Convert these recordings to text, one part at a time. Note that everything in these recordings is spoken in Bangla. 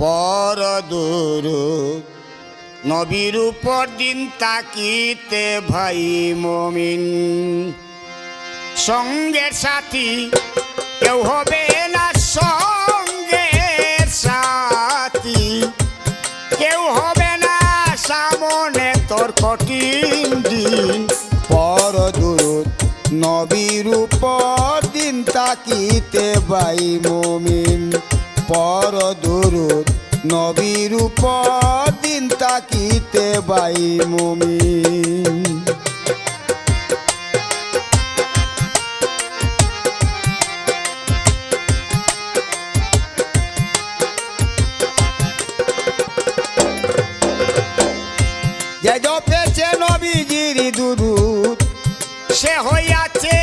পর দুরুদ নবীর উপর দিন তাকিতে ভাই মমিন। সঙ্গের সাথী, কেউ হবে না সঙ্গের সাথী। কেউ হবে না সামনে তোর কঠিন দিন। পর দুরুদ নবীর উপর দিন তাকিতে ভাই মমিন। পর দুরুদ নবীর উপর দিন তাকিতে নবীজির দুরুদ সে হইয়াছে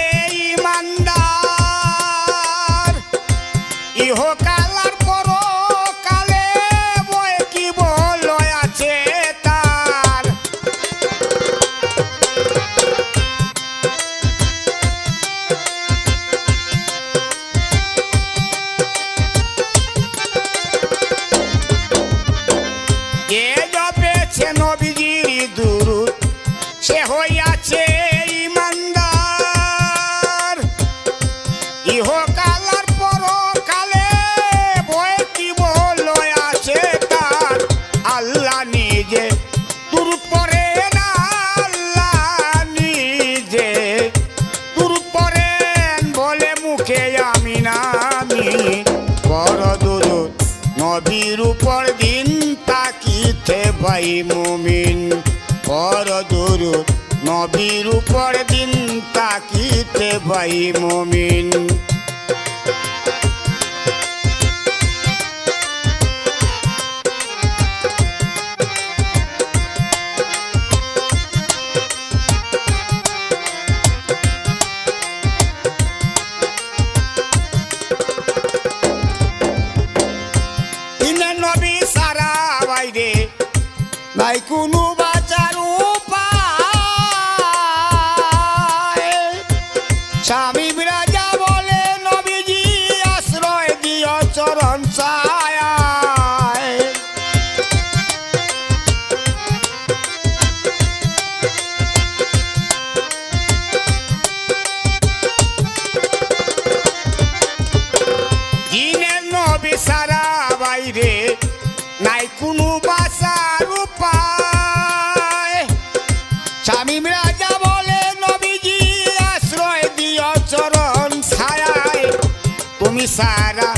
ইমানদার। ইহকাল মুখে আমি না আমি বড় দূর দিন তাকিতে ভাই মুমিন। বড় দূর নবীর উপর দিন তাকিতে ভাই মুমিন। নাই কোনো বাঁচার উপায় স্বামী বিরাজা বলে নবীজি আশ্রয় দিও চরণ ছায় সারা বাইরে নাই কোনো বাসার উপায়। স্বামী রাজা বলে, নবীজি তুমি সারা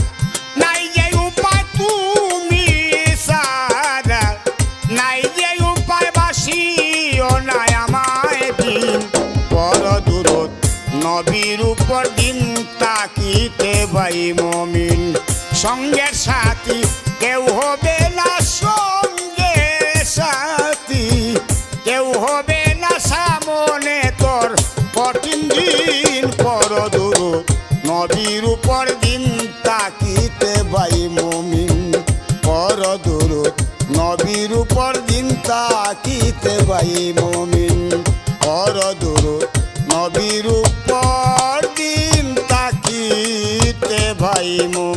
নাই যে উপায়, তুমি সারা নাই যে উপায়, বাসিও বড় দূরত, নবীর উপর দিন তাকিতে ভাই মমিন। সঙ্গের সাথী কেউ হবে না সঙ্গের সাথী। কেউ হবে না সামনে তোর কঠিন দিন পর দূর নদীর উপর দিন তাকিতে ভাই মমিন পর দূর নবীর উপর দিন তাকিতে ভাই মমিন পর দূর নবীর উপর দিন তাকিতে ভাই মমিন